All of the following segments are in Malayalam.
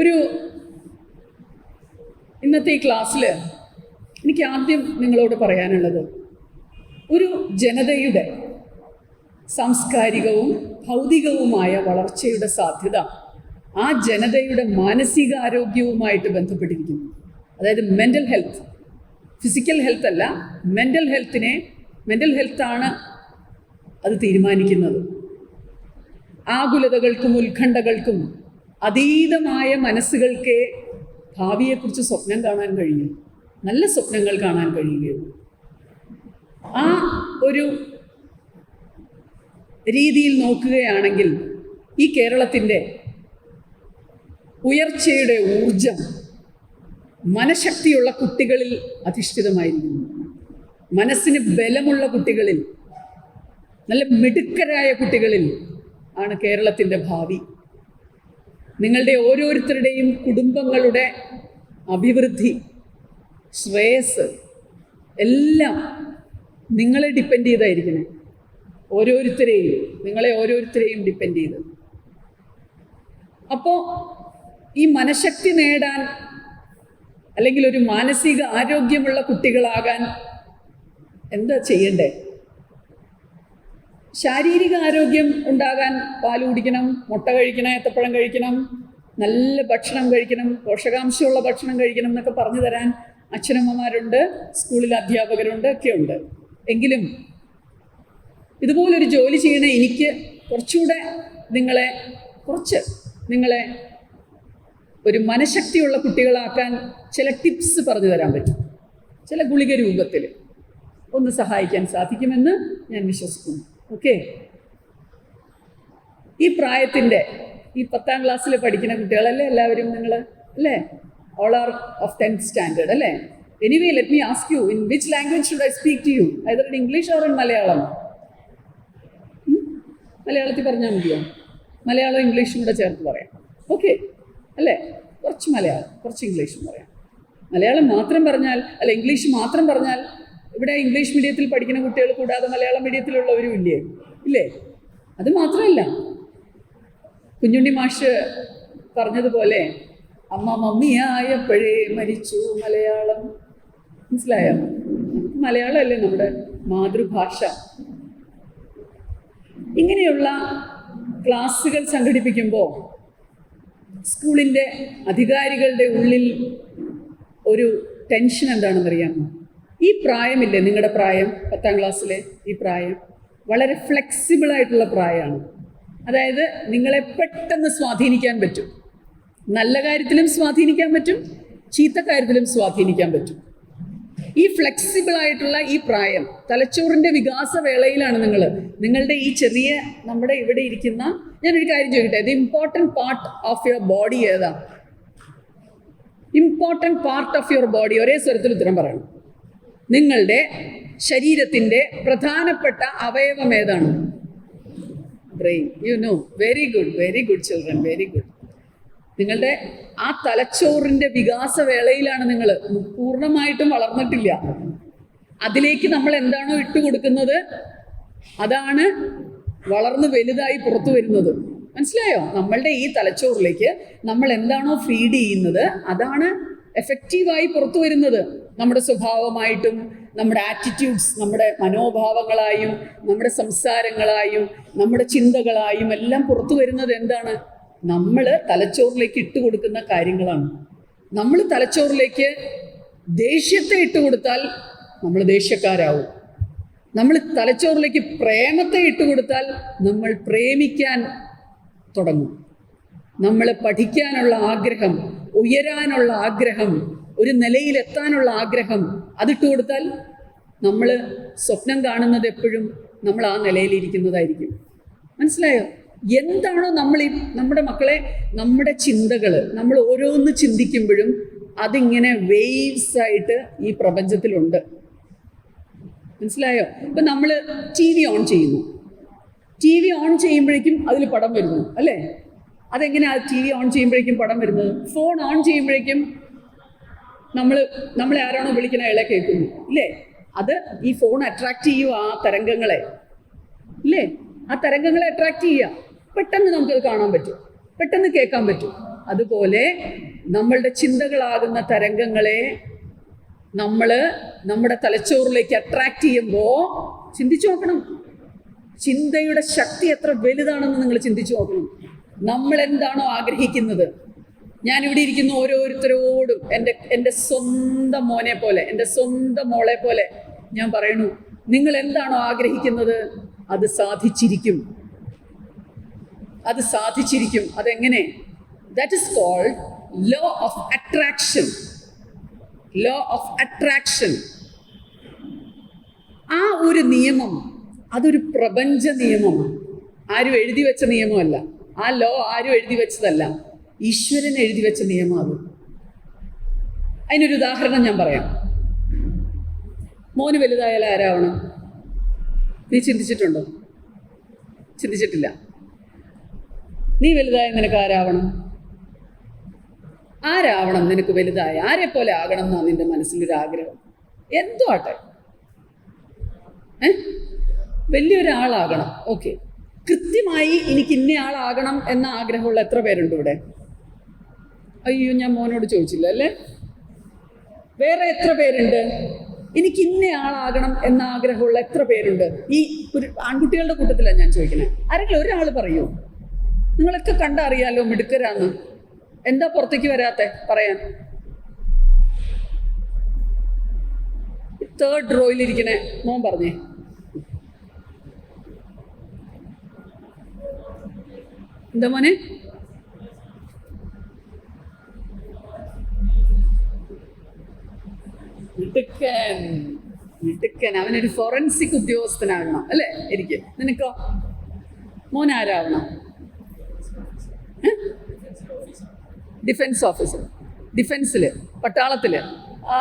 ഒരു ഇന്നത്തെ ഈ ക്ലാസ്സിൽ എനിക്ക് ആദ്യം നിങ്ങളോട് പറയാനുള്ളത് ഒരു ജനതയുടെ സാംസ്കാരികവും ഭൗതികവുമായ വളർച്ചയുടെ സാധ്യത ആ ജനതയുടെ മാനസികാരോഗ്യവുമായിട്ട് ബന്ധപ്പെട്ടിരിക്കുന്നു. അതായത് മെന്റൽ ഹെൽത്ത് ഫിസിക്കൽ ഹെൽത്ത് അല്ല മെന്റൽ ഹെൽത്തിനെ മെന്റൽ ഹെൽത്താണ് അത് തീരുമാനിക്കുന്നത്. ആകുലതകൾക്കും ഉത്കണ്ഠകൾക്കും അതീതമായ മനസ്സുകൾക്ക് ഭാവിയെക്കുറിച്ച് സ്വപ്നം കാണാൻ കഴിയും. നല്ല സ്വപ്നങ്ങൾ കാണാൻ കഴിയുകയുള്ളൂ ആ ഒരു രീതിയിൽ നോക്കുകയാണെങ്കിൽ ഈ കേരളത്തിന്റെ ഉയർച്ചയുടെ ഊർജം മനഃശക്തിയുള്ള കുട്ടികളിൽ അധിഷ്ഠിതമായിരിക്കുന്നു. മനസ്സിന് ബലമുള്ള കുട്ടികളിൽ നല്ല മിടുക്കരായ കുട്ടികളിൽ ആണ് കേരളത്തിന്റെ ഭാവി. നിങ്ങളുടെ ഓരോരുത്തരുടെയും കുടുംബങ്ങളുടെ അഭിവൃദ്ധി ശ്രേയസ് എല്ലാം നിങ്ങളെ ഡിപ്പെൻഡ് ചെയ്തായിരിക്കണേ. ഓരോരുത്തരെയും നിങ്ങളെ ഓരോരുത്തരെയും ഡിപ്പെൻഡ് ചെയ്ത്. അപ്പോൾ ഈ മനഃശക്തി നേടാൻ അല്ലെങ്കിൽ ഒരു മാനസിക ആരോഗ്യമുള്ള കുട്ടികളാകാൻ എന്താ ചെയ്യണ്ടേ? ശാരീരിക ആരോഗ്യം ഉണ്ടാകാൻ പാൽ കുടിക്കണം മുട്ട കഴിക്കണം ഏത്തപ്പഴം കഴിക്കണം നല്ല ഭക്ഷണം കഴിക്കണം പോഷകാംശമുള്ള ഭക്ഷണം കഴിക്കണം എന്നൊക്കെ പറഞ്ഞു തരാൻ അച്ഛനമ്മമാരുണ്ട് സ്കൂളിൽ അധ്യാപകരുണ്ട് ഒക്കെ ഉണ്ട് എങ്കിലും ഇതുപോലൊരു ജോലി ചെയ്യണ എനിക്ക് കുറച്ചുകൂടെ നിങ്ങളെ കുറച്ച് നിങ്ങളെ ഒരു മനഃശക്തിയുള്ള കുട്ടികളാക്കാൻ ചില ടിപ്സ് പറഞ്ഞു തരാൻ പറ്റും. ചില ഗുളിക രൂപത്തിൽ ഒന്ന് സഹായിക്കാൻ സാധിക്കുമെന്ന് ഞാൻ വിശ്വസിക്കുന്നു. ഓക്കെ ഈ പ്രായത്തിന്റെ ഈ പത്താം ക്ലാസ്സിൽ പഠിക്കുന്ന കുട്ടികളല്ലേ എല്ലാവരും നിങ്ങൾ അല്ലേ? All are of tenth standard അല്ലേ? Anyway let me ask you in which language should I speak to you either in English or in Malayalam മലയാളത്തിൽ പറഞ്ഞാൽ മതിയോ? മലയാളം ഇംഗ്ലീഷും കൂടെ ചേർത്ത് പറയാം. ഓക്കെ അല്ലേ? കുറച്ച് മലയാളം കുറച്ച് ഇംഗ്ലീഷും പറയാം. മലയാളം മാത്രം പറഞ്ഞാൽ അല്ല ഇംഗ്ലീഷ് മാത്രം പറഞ്ഞാൽ ഇവിടെ ഇംഗ്ലീഷ് മീഡിയത്തിൽ പഠിക്കുന്ന കുട്ടികൾ കൂടാതെ മലയാളം മീഡിയത്തിലുള്ളവരും ഇല്ലേ? ഇല്ലേ? അത് മാത്രമല്ല. കുഞ്ഞുണ്ണി മാഷ് പറഞ്ഞതുപോലെ അമ്മ മമ്മിയായപ്പോഴേ മരിച്ചു മലയാളം. മനസ്സിലായോ? മലയാളമല്ലേ നമ്മുടെ മാതൃഭാഷ. ഇങ്ങനെയുള്ള ക്ലാസ്സുകൾ സംഘടിപ്പിക്കുമ്പോൾ സ്കൂളിന്റെ അധികാരികളുടെ ഉള്ളിൽ ഒരു ടെൻഷൻ എന്താണെന്ന് അറിയാമോ ഈ പ്രായമില്ലേ നിങ്ങളുടെ പ്രായം? പത്താം ക്ലാസ്സിലെ ഈ പ്രായം? വളരെ ഫ്ലെക്സിബിൾ ആയിട്ടുള്ള പ്രായമാണ് അതായത് നിങ്ങളെ പെട്ടെന്ന് സ്വാധീനിക്കാൻ പറ്റും. നല്ല കാര്യത്തിലും സ്വാധീനിക്കാൻ പറ്റും ചീത്ത കാര്യത്തിലും സ്വാധീനിക്കാൻ പറ്റും. ഈ ഫ്ലെക്സിബിൾ ആയിട്ടുള്ള ഈ പ്രായം തലച്ചോറിന്റെ വികാസ വേളയിലാണ് നിങ്ങൾ നിങ്ങളുടെ ഈ ചെറിയ നമ്മുടെ ഇവിടെ ഇരിക്കുന്ന ഞാനൊരു കാര്യം ചോദിക്കട്ടെ the important part of your body ഏതാ? Important part of your body ഒരേ സ്വരത്തിൽ ഉത്തരം പറയണം. നിങ്ങളുടെ ശരീരത്തിന്റെ പ്രധാനപ്പെട്ട അവയവം ഏതാണ്? Brain you know very good very good children very good നിങ്ങളുടെ ആ തലച്ചോറിന്റെ വികാസവേളയിലാണ് നിങ്ങൾ പൂർണമായിട്ടും വളർന്നിട്ടില്ല. അതിലേക്ക് നമ്മൾ എന്താണോ ഇട്ട് കൊടുക്കുന്നത്? അതാണ് വളർന്ന് വലുതായി പുറത്തു വരുന്നത്. മനസ്സിലായോ? നമ്മളുടെ ഈ തലച്ചോറിലേക്ക് നമ്മൾ എന്താണോ ഫീഡ് ചെയ്യുന്നത് അതാണ് എഫക്റ്റീവായി പുറത്തു വരുന്നത്. നമ്മുടെ സ്വഭാവമായിട്ടും നമ്മുടെ ആറ്റിറ്റ്യൂഡ്സ് നമ്മുടെ മനോഭാവങ്ങളായും നമ്മുടെ സംസാരങ്ങളായും നമ്മുടെ ചിന്തകളായും എല്ലാം പുറത്തു വരുന്നത് എന്താണ്? നമ്മൾ തലച്ചോറിലേക്ക് ഇട്ട് കൊടുക്കുന്ന കാര്യങ്ങളാണ്. നമ്മൾ തലച്ചോറിലേക്ക് ദേഷ്യത്തെ ഇട്ട് കൊടുത്താൽ നമ്മൾ ദേഷ്യക്കാരാവും. നമ്മൾ തലച്ചോറിലേക്ക് പ്രേമത്തെ ഇട്ട് കൊടുത്താൽ നമ്മൾ പ്രേമിക്കാൻ തുടങ്ങും. നമ്മൾ പഠിക്കാനുള്ള ആഗ്രഹം ഉയരാനുള്ള ആഗ്രഹം ഒരു നിലയിലെത്താനുള്ള ആഗ്രഹം അതിട്ട് കൊടുത്താൽ നമ്മൾ സ്വപ്നം കാണുന്നത് എപ്പോഴും നമ്മൾ ആ നിലയിലിരിക്കുന്നതായിരിക്കും. മനസ്സിലായോ? എന്താണോ നമ്മൾ ഈ നമ്മുടെ മക്കളെ നമ്മുടെ ചിന്തകൾ നമ്മൾ ഓരോന്ന് ചിന്തിക്കുമ്പോഴും അതിങ്ങനെ വേവ്സ് ആയിട്ട് ഈ പ്രപഞ്ചത്തിലുണ്ട്. മനസ്സിലായോ? ഇപ്പം നമ്മൾ ടി വി ഓൺ ചെയ്യുന്നു. ടി വി ഓൺ ചെയ്യുമ്പോഴേക്കും അതിൽ പടം വരുന്നു അല്ലേ? അതെങ്ങനെയാണ് ടി വി ഓൺ ചെയ്യുമ്പോഴേക്കും പടം വരുന്നത്? ഫോൺ ഓൺ ചെയ്യുമ്പോഴേക്കും നമ്മൾ നമ്മളെ ആരാണോ വിളിക്കുന്ന അയാളെ കേൾക്കുന്നു ഇല്ലേ? അത് ഈ ഫോൺ അട്രാക്ട് ചെയ്യും ആ തരംഗങ്ങളെ ഇല്ലേ? ആ തരംഗങ്ങളെ അട്രാക്ട് ചെയ്യുക. പെട്ടെന്ന് നമുക്കത് കാണാൻ പറ്റും. പെട്ടെന്ന് കേൾക്കാൻ പറ്റും. അതുപോലെ നമ്മളുടെ ചിന്തകളാകുന്ന തരംഗങ്ങളെ നമ്മൾ നമ്മുടെ തലച്ചോറിലേക്ക് അട്രാക്ട് ചെയ്യുമ്പോൾ ചിന്തിച്ചു നോക്കണം. ചിന്തയുടെ ശക്തി എത്ര വലുതാണെന്ന് നിങ്ങൾ ചിന്തിച്ചു നോക്കണം. നമ്മൾ എന്താണോ ആഗ്രഹിക്കുന്നത്? ഞാൻ ഇവിടെ ഇരിക്കുന്ന ഓരോരുത്തരോടും എന്റെ എന്റെ സ്വന്തം മോനെ പോലെ എന്റെ സ്വന്തം മോളെ പോലെ ഞാൻ പറയണു നിങ്ങൾ എന്താണോ ആഗ്രഹിക്കുന്നത് അത് സാധിച്ചിരിക്കും. അത് സാധിച്ചിരിക്കും. അതെങ്ങനെ? That is called law of attraction law of attraction ആ ഒരു നിയമം അതൊരു പ്രപഞ്ച നിയമമാണ് ആരും എഴുതി വെച്ച നിയമമല്ല. ആ ലോ ആരും എഴുതി വെച്ചതല്ല. ഈശ്വരൻ എഴുതി വെച്ച നിയമം അത്. അതിനൊരു ഉദാഹരണം ഞാൻ പറയാം. മോന് വലുതായാൽ ആരാവണം? നീ ചിന്തിച്ചിട്ടുണ്ടോ? ചിന്തിച്ചിട്ടില്ല. നീ വലുതായ നിനക്ക് ആരാവണം? ആരാവണം നിനക്ക് വലുതായ? ആരെ പോലെ ആകണം എന്നാണ് നിന്റെ മനസ്സിലൊരു ആഗ്രഹം എന്തോ ആട്ടെ. വലിയൊരാളാകണം. ഓക്കെ. കൃത്യമായി എനിക്ക് ഇന്നയാളാകണം എന്ന ആഗ്രഹമുള്ള എത്ര പേരുണ്ട് ഇവിടെ? അയ്യോ ഞാൻ മോനോട് ചോദിച്ചില്ല അല്ലേ? വേറെ എത്ര പേരുണ്ട്? എനിക്ക് ഇന്ന ആളാകണം എന്ന ആഗ്രഹമുള്ള എത്ര പേരുണ്ട്? ഈ ആൺകുട്ടികളുടെ കൂട്ടത്തിലാണ് ഞാൻ ചോദിക്കുന്നത് ആരെങ്കിലും ഒരാൾ പറയൂ. നിങ്ങളൊക്കെ കണ്ടറിയാലോ മിടുക്കരാന്ന്. എന്താ പുറത്തേക്ക് വരാത്തെ? പറയാൻ. തേർഡ് റോയിലിരിക്കണേ മോൻ പറഞ്ഞേ. എന്താ മോനെ? മിടുക്കൻ. മിടുക്കൻ. അവനൊരു ഫോറൻസിക് ഉദ്യോഗസ്ഥനാകണം അല്ലേ? എനിക്ക്. നിനക്കോ? മോൻ ആരാവണം ഡിഫൻസ് ഓഫീസർ ഡിഫൻസിൽ പട്ടാളത്തിൽ ആ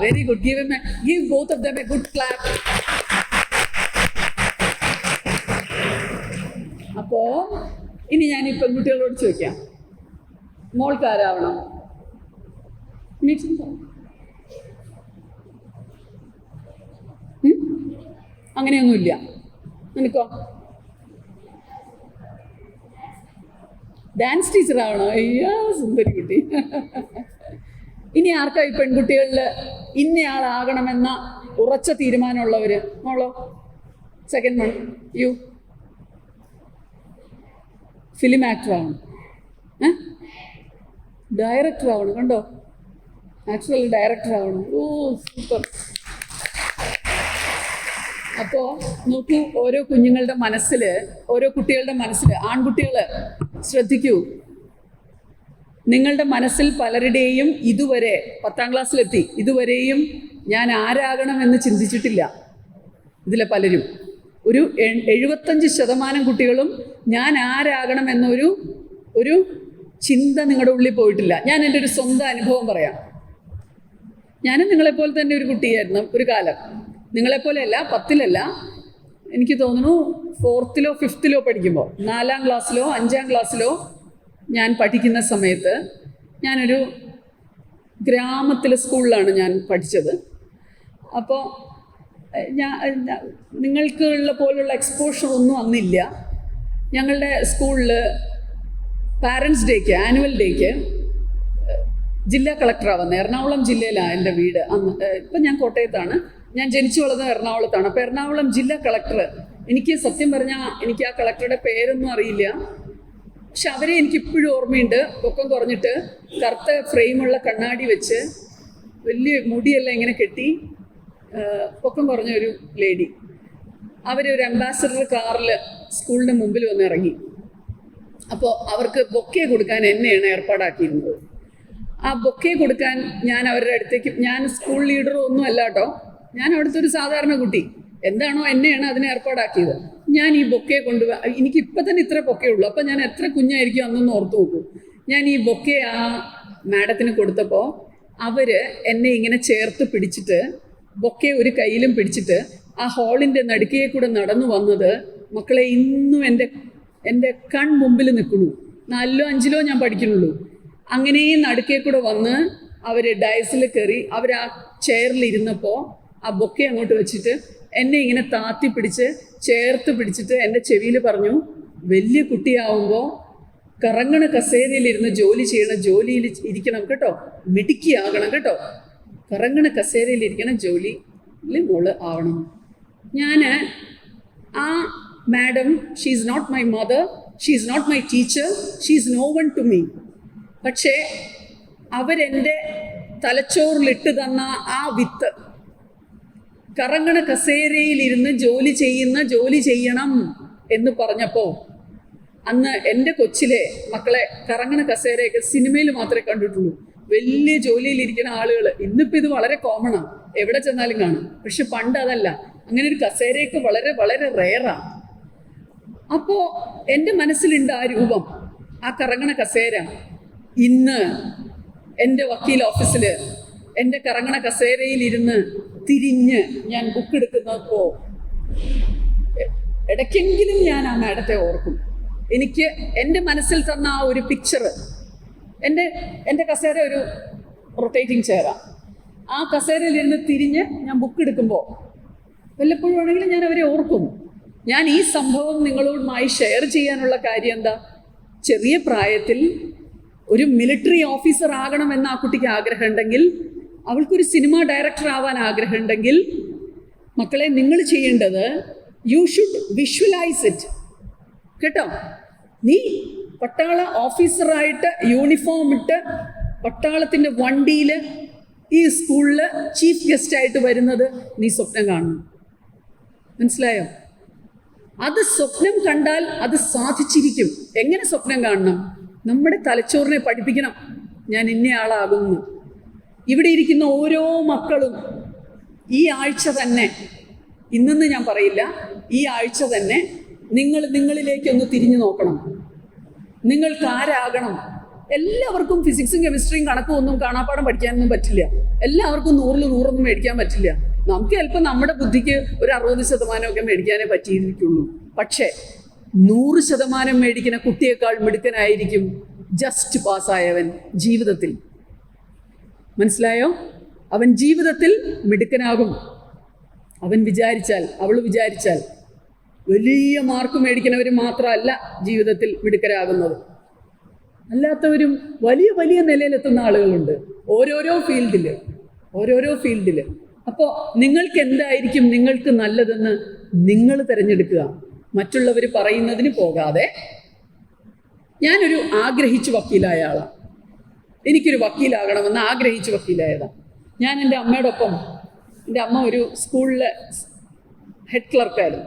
very good give M give both of them a good clap അപ്പോ ഇനി ഞാൻ ഈ പെൺകുട്ടികളോട് ചോദിക്കാം. മോൾക്ക് ആരാവണം മീറ്റിംഗ് അങ്ങനെയൊന്നുമില്ല. നിനക്കോ? ഡാൻസ് ടീച്ചർ ആവണോ? അയ്യോ സുന്ദരി കുട്ടി. ഇനി ആർക്കാ ഈ പെൺകുട്ടികളിൽ ഇന്നയാളാകണമെന്ന ഉറച്ച തീരുമാനമുള്ളവര്? മോളോ second one you film actor ആവണം. ഡയറക്ടർ ആവണം കണ്ടോ? ആക്ച്വൽ ഡയറക്ടർ ആവണം. ഓ സൂപ്പർ അപ്പോൾ നോക്കൂ ഓരോ കുഞ്ഞുങ്ങളുടെ മനസ്സിൽ ഓരോ കുട്ടികളുടെ മനസ്സിൽ ആൺകുട്ടികൾ ശ്രദ്ധിക്കൂ. നിങ്ങളുടെ മനസ്സിൽ പലരുടെയും ഇതുവരെ പത്താം ക്ലാസ്സിലെത്തി. ഇതുവരെയും ഞാൻ ആരാകണം എന്ന് ചിന്തിച്ചിട്ടില്ല. ഇതിലെ പലരും. ഒരു എഴുപത്തഞ്ച് ശതമാനം കുട്ടികളും ഞാൻ ആരാകണം എന്നൊരു ഒരു ചിന്ത നിങ്ങളുടെ ഉള്ളിൽ പോയിട്ടില്ല. ഞാൻ എന്റെ ഒരു സ്വന്തം അനുഭവം പറയാം. ഞാനും നിങ്ങളെപ്പോലെ തന്നെ ഒരു കുട്ടിയായിരുന്നു ഒരു കാലം. നിങ്ങളെപ്പോലെയല്ല പത്തിലല്ല എനിക്ക് തോന്നുന്നു ഫോർത്തിലോ ഫിഫ്ത്തിലോ പഠിക്കുമ്പോൾ നാലാം ക്ലാസ്സിലോ അഞ്ചാം ക്ലാസ്സിലോ ഞാൻ പഠിക്കുന്ന സമയത്ത് ഞാനൊരു ഗ്രാമത്തിലെ സ്കൂളിലാണ് ഞാൻ പഠിച്ചത്. അപ്പോൾ ഞാൻ നിങ്ങൾക്ക് ഉള്ള പോലുള്ള എക്സ്പോഷർ ഒന്നും അന്നില്ല. ഞങ്ങളുടെ സ്കൂളിൽ പാരൻസ് ഡേക്ക് ആനുവൽ ഡേക്ക് ജില്ലാ കളക്ടറാണ് വന്നത് എറണാകുളം ജില്ലയിലാണ് എന്റെ വീട് അന്ന് ഇപ്പം ഞാൻ കോട്ടയത്താണ്. ഞാൻ ജനിച്ചു വളർന്നത് എറണാകുളത്താണ്. അപ്പോൾ എറണാകുളം ജില്ലാ കളക്ടർ എനിക്ക് സത്യം പറഞ്ഞാൽ എനിക്ക് ആ കളക്ടറുടെ പേരൊന്നും അറിയില്ല. പക്ഷെ അവരെ എനിക്ക് ഇപ്പോഴും ഓർമ്മയുണ്ട്. പൊക്കം കുറഞ്ഞിട്ട് കറുത്ത ഫ്രെയിമുള്ള കണ്ണാടി വെച്ച് വലിയ മുടിയെല്ലാം ഇങ്ങനെ കെട്ടി പൊക്കം കുറഞ്ഞ ഒരു ലേഡി. അവരൊരു അംബാസഡർ കാറിൽ സ്കൂളിന് മുമ്പിൽ വന്ന് ഇറങ്ങി. അപ്പോൾ അവർക്ക് ബൊക്കെ കൊടുക്കാൻ എന്നെയാണ് ഏർപ്പാടാക്കിയിരുന്നത്. ആ ബൊക്കെ കൊടുക്കാൻ ഞാൻ അവരുടെ അടുത്തേക്ക് ഞാൻ സ്കൂൾ ലീഡറോ ഒന്നും അല്ല കേട്ടോ. ഞാൻ അവിടുത്തെ ഒരു സാധാരണ കുട്ടി. എന്താണോ എന്നെയാണ് അതിനെ ഏർപ്പാടാക്കിയത്. ഞാൻ ഈ ബൊക്കെ കൊണ്ട് എനിക്ക് ഇപ്പം തന്നെ ഇത്ര ബൊക്കെ ഉള്ളൂ. അപ്പം ഞാൻ എത്ര കുഞ്ഞായിരിക്കും അന്നൊന്ന് ഓർത്ത് നോക്കൂ. ഞാൻ ഈ ബൊക്കെ ആ മാഡത്തിന് കൊടുത്തപ്പോൾ അവർ എന്നെ ഇങ്ങനെ ചേർത്ത് പിടിച്ചിട്ട് ബൊക്കെ ഒരു കയ്യിലും പിടിച്ചിട്ട് ആ ഹാളിന്റെ നടുക്കേ കൂടെ നടന്നു വന്നത് മക്കളെ ഇന്നും എന്റെ എന്റെ കൺമുമ്പിൽ നിൽക്കുന്നു. നാലിലോ അഞ്ചിലോ ഞാൻ പഠിക്കുന്നുള്ളൂ. അങ്ങനെയും നടുക്കേ കൂടെ വന്ന് അവർ ഡയസിൽ കയറി അവർ ആ ചെയറിൽ ഇരുന്നപ്പോൾ ആ ബൊക്കെ അങ്ങോട്ട് വെച്ചിട്ട് എന്നെ ഇങ്ങനെ താത്തി പിടിച്ച് ചേർത്ത് പിടിച്ചിട്ട് എന്റെ ചെവിയിൽ പറഞ്ഞു വലിയ കുട്ടിയാവുമ്പോൾ കറങ്ങണ കസേരയിലിരുന്ന് ജോലി ചെയ്യണം ജോലിയിൽ ഇരിക്കണം കേട്ടോ മിടുക്കിയാകണം കേട്ടോ. കറങ്ങണ കസേരയിലിരിക്കണം ജോലിയിൽ മോൾ ആവണം. ഞാൻ ആ madam she is not my mother she is not my teacher she is no one to me പക്ഷേ അവരെന്റെ തലച്ചോറിലിട്ട് തന്ന ആ വിത്ത് കറങ്ങണ കസേരയിലിരുന്ന് ജോലി ചെയ്യുന്ന ജോലി ചെയ്യണം എന്ന് പറഞ്ഞപ്പോൾ അന്ന് എന്റെ കൊച്ചിലെ മക്കളെ കറങ്ങണ കസേരയൊക്കെ സിനിമയിൽ മാത്രമേ കണ്ടിട്ടുള്ളൂ. വലിയ ജോലിയിലിരിക്കുന്ന ആളുകൾ ഇന്നിപ്പോൾ ഇത് വളരെ കോമണാണ് എവിടെ ചെന്നാലും കാണും. പക്ഷെ പണ്ട് അതല്ല. അങ്ങനെ ഒരു കസേരയൊക്കെ വളരെ വളരെ റെയറാണ് അപ്പോൾ എന്റെ മനസ്സിലുണ്ട് ആ രൂപം. ആ കറങ്ങണ കസേര. ഇന്ന് എന്റെ വക്കീൽ ഓഫീസിൽ എന്റെ കറങ്ങണ കസേരയിലിരുന്ന് തിരിഞ്ഞ് ഞാൻ ബുക്ക് എടുക്കുന്നപ്പോൾ ഇടയ്ക്കെങ്കിലും ഞാൻ ആ മാഡത്തെ ഓർക്കും. എനിക്ക് എന്റെ മനസ്സിൽ തന്ന ആ ഒരു പിക്ചർ എന്റെ എന്റെ കസേര ഒരു റൊട്ടേറ്റിംഗ് ചെയറാണ് ആ. കസേരയിൽ ഇരുന്ന് തിരിഞ്ഞ് ഞാൻ ബുക്ക് എടുക്കുമ്പോൾ വല്ലപ്പോഴും ആണെങ്കിലും ഞാൻ അവരെ ഓർക്കും. ഞാൻ ഈ സംഭവം നിങ്ങളോടുമായി ഷെയർ ചെയ്യാനുള്ള കാര്യം എന്താ? ചെറിയ പ്രായത്തിൽ ഒരു മിലിറ്ററി ഓഫീസർ ആകണമെന്ന് ആ കുട്ടിക്ക് ആഗ്രഹമുണ്ടെങ്കിൽ അവൾക്കൊരു സിനിമ ഡയറക്ടർ ആവാൻ ആഗ്രഹമുണ്ടെങ്കിൽ മക്കളെ നിങ്ങൾ ചെയ്യേണ്ടത് യു ഷുഡ് വിഷ്വലൈസ് ഇറ്റ് കേട്ടോ? നീ പട്ടാള ഓഫീസറായിട്ട് യൂണിഫോം ഇട്ട് പട്ടാളത്തിന്റെ വണ്ടിയിൽ ഈ സ്കൂളിൽ ചീഫ് ഗസ്റ്റായിട്ട് വരുന്നത് നീ സ്വപ്നം കാണണം. മനസ്സിലായോ? അത് സ്വപ്നം കണ്ടാൽ അത് സാധിച്ചിരിക്കും. എങ്ങനെ സ്വപ്നം കാണണം? നമ്മുടെ തലച്ചോറിനെ പഠിപ്പിക്കണം. ഞാൻ ഇന്നയാളാകുന്നു ഇവിടെ ഇരിക്കുന്ന ഓരോ മക്കളും ഈ ആഴ്ച തന്നെ ഇന്നെന്ന് ഞാൻ പറയില്ല ഈ ആഴ്ച തന്നെ നിങ്ങൾ നിങ്ങളിലേക്കൊന്ന് തിരിഞ്ഞു നോക്കണം. നിങ്ങൾക്ക് ആരാകണം എല്ലാവർക്കും ഫിസിക്സും കെമിസ്ട്രിയും കണക്കും ഒന്നും കാണാപ്പാടം പഠിക്കാനൊന്നും പറ്റില്ല. എല്ലാവർക്കും നൂറിൽ നൂറൊന്നും മേടിക്കാൻ പറ്റില്ല. നമുക്ക് ചിലപ്പോൾ നമ്മുടെ ബുദ്ധിക്ക് ഒരു അറുപത് ശതമാനമൊക്കെ മേടിക്കാനേ പറ്റിയിരിക്കുള്ളൂ. പക്ഷേ നൂറ് ശതമാനം മേടിക്കുന്ന കുട്ടിയേക്കാൾ മിടുക്കനായിരിക്കും ജസ്റ്റ് പാസ്സായവൻ ജീവിതത്തിൽ. മനസ്സിലായോ? അവൻ ജീവിതത്തിൽ മിടുക്കനാകും. അവൻ വിചാരിച്ചാൽ അവൾ വിചാരിച്ചാൽ വലിയ മാർക്ക് മേടിക്കുന്നവർ മാത്രമല്ല ജീവിതത്തിൽ മിടുക്കരാകുന്നത്. അല്ലാത്തവരും വലിയ വലിയ നിലയിലെത്തുന്ന ആളുകളുണ്ട്. ഓരോരോ ഫീൽഡിൽ ഓരോരോ ഫീൽഡിൽ അപ്പോൾ നിങ്ങൾക്ക് എന്തായിരിക്കും നിങ്ങൾക്ക് നല്ലതെന്ന് നിങ്ങൾ തിരഞ്ഞെടുക്കുക. മറ്റുള്ളവർ പറയുന്നതിന് പോകാതെ ഞാനൊരു ആഗ്രഹിച്ചു വക്കീലായ ആളാണ് എനിക്കൊരു വക്കീലാകണമെന്ന് ആഗ്രഹിച്ച് വക്കീലായതാണ് ഞാൻ എന്റെ അമ്മയോടൊപ്പം എന്റെ അമ്മ ഒരു സ്കൂളിലെ ഹെഡ് ക്ലർക്കായിരുന്നു.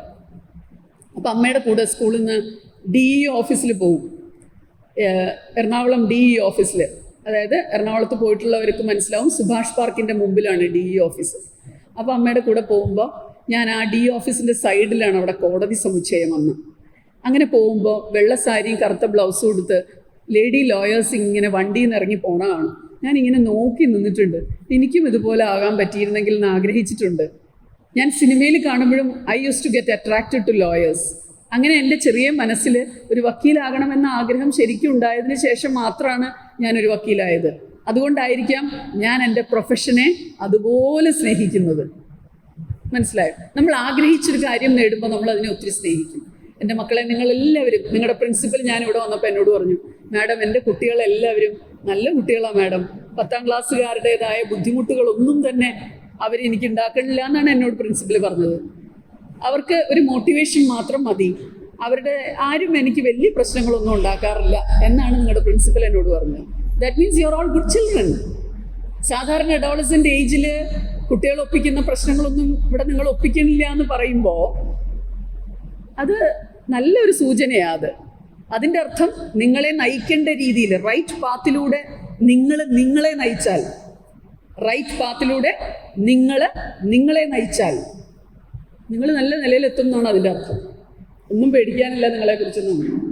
അപ്പം അമ്മയുടെ കൂടെ സ്കൂളിൽ നിന്ന് ഡി ഇ ഓഫീസിൽ പോകും എറണാകുളം ഡി ഇ ഓഫീസിൽ അതായത് എറണാകുളത്ത് പോയിട്ടുള്ളവർക്ക് മനസ്സിലാവും സുഭാഷ് പാർക്കിന്റെ മുമ്പിലാണ് ഡി ഇ ഓഫീസ്. അപ്പോൾ അമ്മയുടെ കൂടെ പോകുമ്പോൾ ഞാൻ ആ ഡി ഓഫീസിന്റെ സൈഡിലാണ് അവിടെ കോടതി സമുച്ചയം അന്ന് അങ്ങനെ പോകുമ്പോൾ വെള്ള സാരിയും കറുത്ത ബ്ലൗസും എടുത്ത് ലേഡി ലോയേഴ്സ് ഇങ്ങനെ വണ്ടിയിൽ നിന്ന് ഇറങ്ങി പോണതാണ്. ഞാൻ ഇങ്ങനെ നോക്കി നിന്നിട്ടുണ്ട്. എനിക്കും ഇതുപോലെ ആകാൻ പറ്റിയിരുന്നെങ്കിൽ എന്ന് ആഗ്രഹിച്ചിട്ടുണ്ട്. ഞാൻ സിനിമയിൽ കാണുമ്പോഴും I use to get attracted to lawyers അങ്ങനെ എന്റെ ചെറിയ മനസ്സിൽ ഒരു വക്കീലാകണമെന്ന ആഗ്രഹം ശരിക്കും ഉണ്ടായതിനു ശേഷം മാത്രമാണ് ഞാൻ ഞാനൊരു വക്കീലായത്. അതുകൊണ്ടായിരിക്കാം ഞാൻ എന്റെ പ്രൊഫഷനെ അതുപോലെ സ്നേഹിക്കുന്നത്. മനസ്സിലായോ? നമ്മൾ ആഗ്രഹിച്ചൊരു കാര്യം നേടുമ്പോൾ നമ്മൾ അതിനെ ഒത്തിരി സ്നേഹിക്കും. എന്റെ മക്കളെ നിങ്ങളെല്ലാവരും നിങ്ങളുടെ പ്രിൻസിപ്പൽ ഞാൻ ഇവിടെ വന്നപ്പോൾ എന്നോട് പറഞ്ഞു മാഡം എന്റെ കുട്ടികളെല്ലാവരും നല്ല കുട്ടികളാ മാഡം. പത്താം ക്ലാസ്സുകാരുടേതായ ബുദ്ധിമുട്ടുകളൊന്നും തന്നെ അവരെനിക്ക് ഉണ്ടാക്കണില്ല എന്നാണ് എന്നോട് പ്രിൻസിപ്പൽ പറഞ്ഞത്. അവർക്ക് ഒരു മോട്ടിവേഷൻ മാത്രം മതി. അവരുടെ ആരും എനിക്ക് വലിയ പ്രശ്നങ്ങളൊന്നും ഉണ്ടാക്കാറില്ല എന്നാണ് നിങ്ങളുടെ പ്രിൻസിപ്പൽ എന്നോട് പറഞ്ഞത്. That means you all good children സാധാരണ അഡോളസെന്റ് ഏജിൽ കുട്ടികൾ ഒപ്പിക്കുന്ന പ്രശ്നങ്ങളൊന്നും ഇവിടെ നിങ്ങൾ ഒപ്പിക്കണില്ല എന്ന് പറയുമ്പോൾ അത് നല്ലൊരു സൂചനയാണ് അത്. അതിന്റെ അർത്ഥം നിങ്ങളെ നയിക്കേണ്ട രീതിയിൽ റൈറ്റ് പാത്തിലൂടെ നിങ്ങൾ നിങ്ങളെ നയിച്ചാൽ റൈറ്റ് പാത്തിലൂടെ നിങ്ങൾ നിങ്ങളെ നയിച്ചാൽ നിങ്ങൾ നല്ല നിലയിലെത്തും എന്നാണ് അതിന്റെ അർത്ഥം. ഒന്നും പേടിക്കാനില്ല നിങ്ങളെക്കുറിച്ചൊന്നും.